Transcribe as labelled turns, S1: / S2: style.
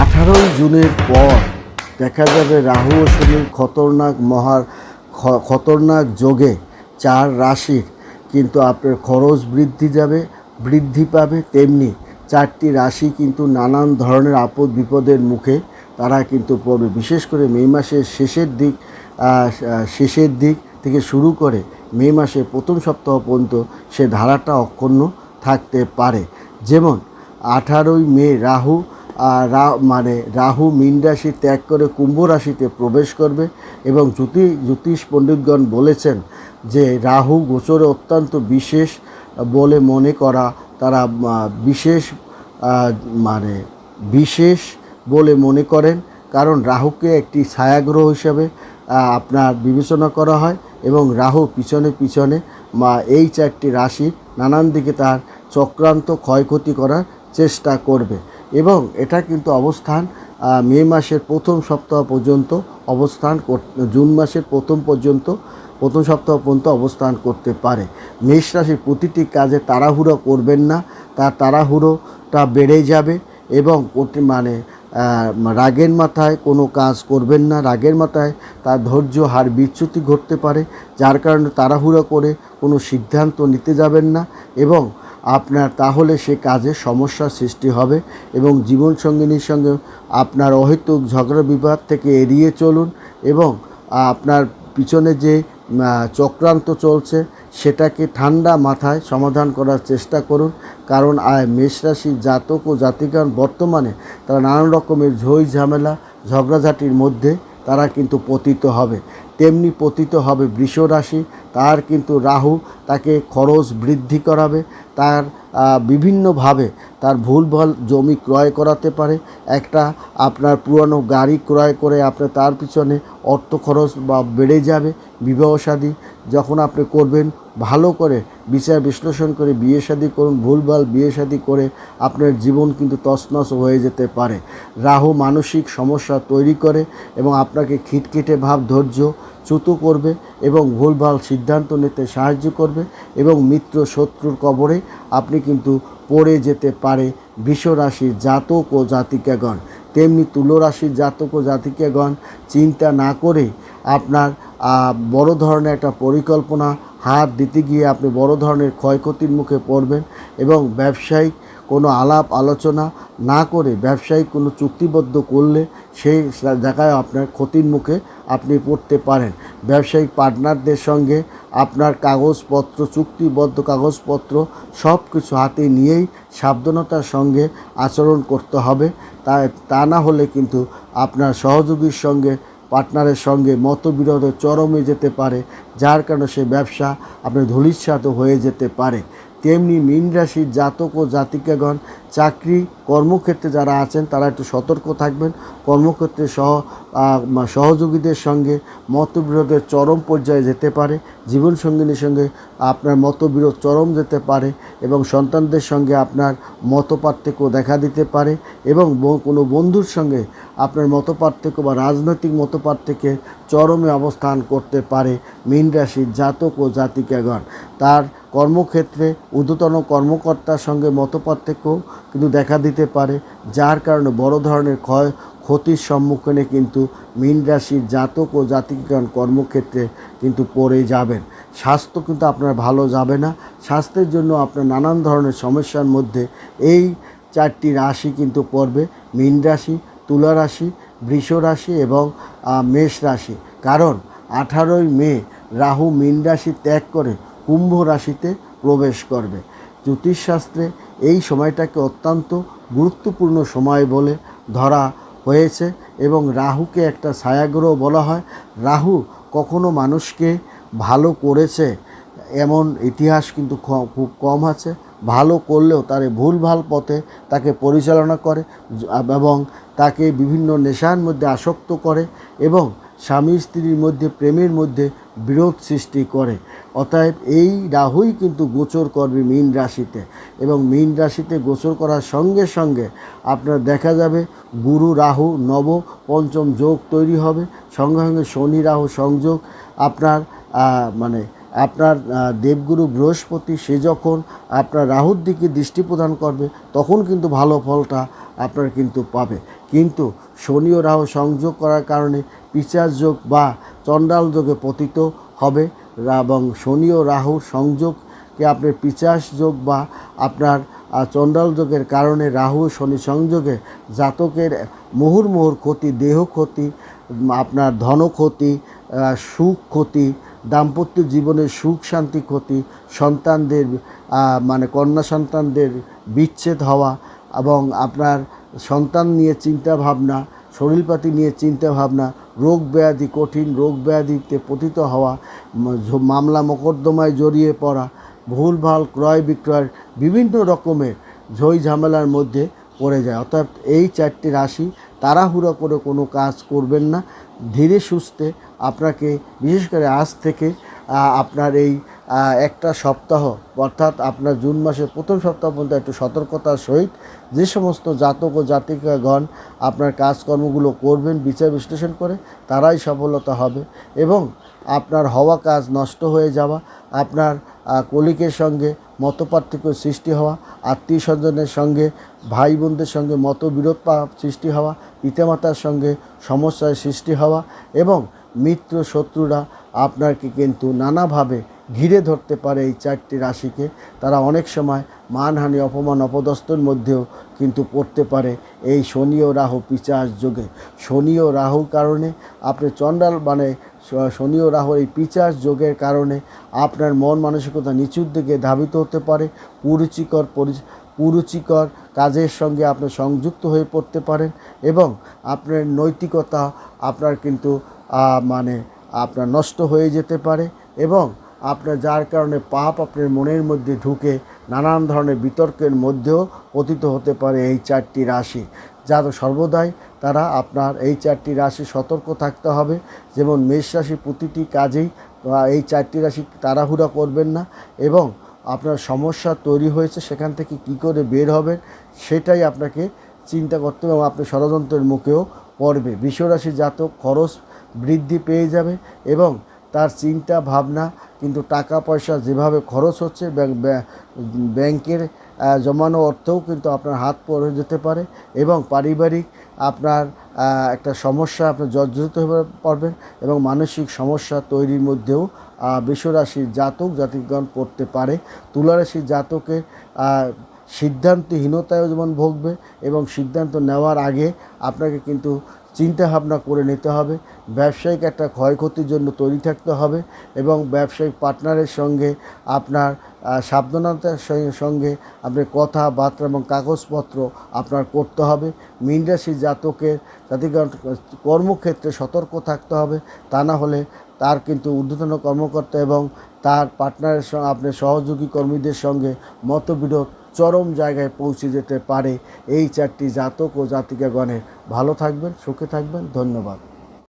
S1: আঠারোই জুনের পর দেখা যাবে রাহু ও শনির খতরনাক মহার খতরনাক যোগে চার রাশির কিন্তু আপনার খরচ বৃদ্ধি যাবে, বৃদ্ধি পাবে। তেমনি চারটি রাশি কিন্তু নানান ধরনের আপদ বিপদের মুখে তারা কিন্তু পড়বে। বিশেষ করে মে মাসের শেষের দিক শেষের দিক থেকে শুরু করে মে মাসের প্রথম সপ্তাহ পর্যন্ত সে ধারাটা অক্ষুণ্ণ থাকতে পারে। যেমন আঠারোই মে রাহু মানে রাহু, মীন রাশি ত্যাগ করে কুম্ভ রাশিতে প্রবেশ করবে এবং জ্যোতি, জ্যোতিষ পণ্ডিতগণ বলেছেন যে রাহু গোচরে অত্যন্ত বিশেষ বলে মনে করা, তারা বিশেষ মানে বিশেষ বলে মনে করেন। কারণ রাহুকে একটি ছায়াগ্রহ হিসাবে আপনার বিবেচনা করা হয় এবং রাহু পিছনে পিছনে, মা, এই চারটি রাশি নানান দিকে তার চক্রান্ত ক্ষয়ক্ষতি করার চেষ্টা করবে। এবং এটা কিন্তু অবস্থান মে মাসের প্রথম সপ্তাহ পর্যন্ত অবস্থান জুন মাসের প্রথম পর্যন্ত, প্রথম সপ্তাহ পর্যন্ত অবস্থান করতে পারে। মেষ রাশির প্রতিটি কাজে তাড়াহুড়ো করবেন না, তার তাড়াহুড়োটা বেড়ে যাবে এবং মানে রাগের মাথায় কোনো কাজ করবেন না, রাগের মাথায় তার ধৈর্য হার বিচ্যুতি ঘটতে পারে, যার কারণে তাড়াহুড়ো করে কোনো সিদ্ধান্ত নিতে যাবেন না এবং আপনার, তাহলে সে কাজে সমস্যার সৃষ্টি হবে এবং জীবনসঙ্গিনীর সঙ্গে আপনার অহেতুক ঝগড়া বিবাদ থেকে এড়িয়ে চলুন এবং আপনার পিছনে যে চক্রান্ত চলছে সেটাকে ঠান্ডা মাথায় সমাধান করার চেষ্টা করুন। কারণ আয় মেষ রাশির জাতক ও জাতিকান বর্তমানে তারা নানান রকমের ঝই ঝামেলা, ঝগড়াঝাটির মধ্যে তারা কিন্তু পতিত হবে। তেমনি পতিত হবে বৃষ রাশি তার কিন্তু রাহু তাকে খরচ বৃদ্ধি করাবে, তার বিভিন্নভাবে তার ভুলভাল জমি ক্রয় করাতে পারে, একটা আপনার পুরনো গাড়ি ক্রয় করে আপনি তার পিছনে অর্থ খরচ বা বেড়ে যাবে, বিবাহ শাদী যখন আপনি করবেন ভালো করে বিচার বিশ্লেষণ করে বিয়ে শাদী করুন, ভুলভাল বিয়ে শাদী করে আপনার জীবন কিন্তু তছনছ হয়ে যেতে পারে। রাহু মানসিক সমস্যা তৈরি করে এবং আপনাকে খিটখিটে ভাব, ধৈর্য চ্যুত করবে এবং ভুলভাল সিদ্ধান্ত নিতে সাহায্য করবে এবং মিত্র শত্রুর কবরে আপনি কিন্তু পড়ে যেতে পারে বৃষ রাশির জাতক ও জাতিকাগণ। তেমনি তুলো রাশির জাতক ও জাতিকাগণ চিন্তা না করে আপনার বড় ধরনের একটা পরিকল্পনা হাত দিতে গিয়ে আপনি বড় ধরনের ক্ষয়ক্ষতির মুখে পড়বেন এবং ব্যবসায়িক কোনো আলাপ আলোচনা না করে ব্যবসায়িক কোনো চুক্তিবদ্ধ করলে সেই জায়গায় আপনার ক্ষতির মুখে আপনি পড়তে পারেন। ব্যবসায়িক পার্টনারদের সঙ্গে আপনার কাগজপত্র, চুক্তিবদ্ধ কাগজপত্র সব কিছু হাতে নিয়েই সাবধানতার সঙ্গে আচরণ করতে হবে। তা তা না হলে কিন্তু আপনার সহযোগীর সঙ্গে পার্টনারের সঙ্গে মতবিরোধ চরমে যেতে পারে, যার কারণে সে ব্যবসা আপনার ধূলিসাৎ হয়ে যেতে পারে। তেমনি মীন রাশির জাতক ও জাতিকাগণ চাকরি, কর্মক্ষেত্রে যারা আছেন, তারা একটু সতর্ক থাকবেন। কর্মক্ষেত্রে সহ সহযোগীদের সঙ্গে মতবিরোধের চরম পর্যায়ে যেতে পারে। জীবনসঙ্গিনীর সঙ্গে আপনার মতবিরোধ চরম যেতে পারে এবং সন্তানদের সঙ্গে আপনার মতপার্থক্য দেখা দিতে পারে এবং কোনো বন্ধুর সঙ্গে আপনার মতপার্থক্য বা রাজনৈতিক মতপার্থক্যে চরমে অবস্থান করতে পারে মীন রাশির জাতক ও জাতিকাগণ। তার কর্মক্ষেত্রে ঊর্ধ্বতন কর্মকর্তার সঙ্গে মতপার্থক্য কিন্তু দেখা দিতে পারে, যার কারণে বড় ধরনের ক্ষয়, ক্ষতির সম্মুখীনে কিন্তু মীন রাশির জাতক ও জাতিকাগণ কর্মক্ষেত্রে কিন্তু পড়ে যাবেন। স্বাস্থ্য কিন্তু আপনার ভালো যাবে না। স্বাস্থ্যের জন্য আপনার নানান ধরনের সমস্যার মধ্যে এই চারটি রাশি কিন্তু পড়বে, মীন রাশি, তুলা রাশি, বৃষ রাশি এবং মেষ রাশি। কারণ আঠারোই মে রাহু মীন রাশি ত্যাগ করে কুম্ভ রাশিতে প্রবেশ করবে। জ্যোতিষশাস্ত্রে এই সময়টাকে অত্যন্ত গুরুত্বপূর্ণ সময় বলে ধরা হয়েছে এবং রাহুকে একটা ছায়াগ্রহ বলা হয়। রাহু কখনো মানুষকে ভালো করেছে এমন ইতিহাস কিন্তু খুব কম আছে। ভালো করলেও তারে ভুলভাল পথে তাকে পরিচালনা করে, এবং তাকে বিভিন্ন নেশার মধ্যে আসক্ত করে এবং স্বামী স্ত্রীর মধ্যে, প্রেমের মধ্যে বিরোধ সৃষ্টি করে। অতএব এই রাহুই কিন্তু গোচর করবে মীন রাশিতে এবং মীন রাশিতে গোচর করার সঙ্গে সঙ্গে আপনার দেখা যাবে গুরু রাহু নব পঞ্চম যোগ তৈরি হবে, সঙ্গে সঙ্গে শনি রাহু সংযোগ। আপনার মানে আপনার দেবগুরু বৃহস্পতি সে যখন আপনার রাহুর দিকে দৃষ্টি প্রদান করবে, তখন কিন্তু ভালো ফলটা আপনার কিন্তু পাবে। কিন্তু শনি ও রাহু সংযোগ করার কারণে পিচার যোগ বা চণ্ডাল যোগে পতিত হবে। এবং শনি ও রাহুর সংযোগকে আপনার পিচাস যোগ বা আপনার চণ্ডাল যোগের কারণে রাহু শনি সংযোগে জাতকের মুহুর্মুহুর ক্ষতি, দেহ ক্ষতি আপনার ধন ক্ষতি সুখ ক্ষতি, দাম্পত্য জীবনের সুখ শান্তি ক্ষতি, সন্তানদের মানে কন্যা সন্তানদের বিচ্ছেদ হওয়া এবং আপনার সন্তান নিয়ে চিন্তা ভাবনা শরীরপাতি নিয়ে চিন্তা ভাবনা রোগ ব্যাধি, কঠিন রোগ ব্যাধিতে পতিত হওয়া মামলা মোকদ্দমায় জড়িয়ে পড়া, ভুলভাল ক্রয় বিক্রয়ের বিভিন্ন রকমের ঝই ঝামেলার মধ্যে পড়ে যায়। অর্থাৎ এই চারটি রাশি তাড়াহুড়ো করে কোনো কাজ করবেন না। ধীরে সুস্থে আপনাকে, বিশেষ করে আজ থেকে আপনার এই একটা সপ্তাহ, অর্থাৎ আপনার জুন মাসের প্রথম সপ্তাহ পর্যন্ত একটু সতর্কতার সহিত যে সমস্ত জাতক ও জাতিকাগণ আপনার কাজকর্মগুলো করবেন, বিচার বিশ্লেষণ করে, তারাই সফলতা হবে এবং আপনার হওয়া কাজ নষ্ট হয়ে যাওয়া, আপনার কলিকের সঙ্গে মতপার্থক্য সৃষ্টি হওয়া আত্মীয় স্বজনের সঙ্গে ভাই বোনদের সঙ্গে মতবিরোধ সৃষ্টি হওয়া, পিতামাতার সঙ্গে সমস্যার সৃষ্টি হওয়া এবং মিত্র শত্রুরা আপনাকে কিন্তু নানাভাবে ঘিরে ধরতে পারে এই চারটি রাশিকে। তারা অনেক সময় মানহানি, অপমান, অপদস্থর মধ্যেও কিন্তু পড়তে পারে এই শনি ও রাহু পিচাস যোগে। শনি ও রাহুর কারণে আপনি চণ্ডাল মানে শনি ও রাহু এই পিচাস যোগের কারণে আপনার মন মানসিকতা নিচুর দিকে ধাবিত হতে পারে। কুরুচিকর পরি কুরুচিকর কাজের সঙ্গে আপনি সংযুক্ত হয়ে পড়তে পারেন এবং আপনার নৈতিকতা আপনার কিন্তু মানে আপনার নষ্ট হয়ে যেতে পারে এবং আপনার যার কারণে পাপ আপনার মনের মধ্যে ঢুকে নানান ধরনের বিতর্কের মধ্যেও পতিত হতে পারে এই চারটি রাশি। যারা সর্বদাই তারা আপনার এই চারটি রাশি সতর্ক থাকতে হবে। যেমন মেষ রাশি প্রতিটি কাজেই এই চারটি রাশি তাড়াহুড়া করবেন না এবং আপনার সমস্যা তৈরি হয়েছে, সেখান থেকে কি করে বের হবেন সেটাই আপনাকে চিন্তা করতে হবে এবং আপনি ষড়যন্ত্রের মুখেও পড়বে। বিশ্বরাশি জাতক খরচ বৃদ্ধি পেয়ে যাবে এবং তার চিন্তা ভাবনা কিন্তু টাকা পয়সা যেভাবে খরচ হচ্ছে ব্যাং- ব্যাং- ব্যাংকের জমানো অর্থও কিন্তু আপনার হাত পড়ে যেতে পারে এবং পারিবারিক আপনার একটা সমস্যা আপনি জর্জরিত হয়ে পারবেন এবং মানসিক সমস্যা তৈরির মধ্যেও আহ, বৃষরাশির জাতক জাতিগণ পড়তে পারে। তুলারাশির জাতকের সিদ্ধান্তহীনতায়ও যেমন ভোগবে এবং সিদ্ধান্ত নেওয়ার আগে আপনাকে কিন্তু চিন্তা ভাবনা করে নিতে হবে। ব্যবসায়িক একটা ক্ষয়ক্ষতির জন্য তৈরি থাকতে হবে এবং ব্যবসায়িক পার্টনারের সঙ্গে আপনার সাবধানতার সঙ্গে- আপনার কথাবার্তা এবং কাগজপত্র আপনার করতে হবে। মীন রাশির জাতকের, জাতিগণ কর্মক্ষেত্রে সতর্ক থাকতে হবে। তা না হলে তার কিন্তু ঊর্ধ্বতন কর্মকর্তা এবং তার পার্টনারের সঙ্গে, আপনার সহযোগী কর্মীদের সঙ্গে মতবিরোধ চরম জায়গায় পৌঁছে যেতে পারে। এই চারটি জাতক ও জাতিকাগণের ভালো থাকবেন, সুখে থাকবেন। ধন্যবাদ।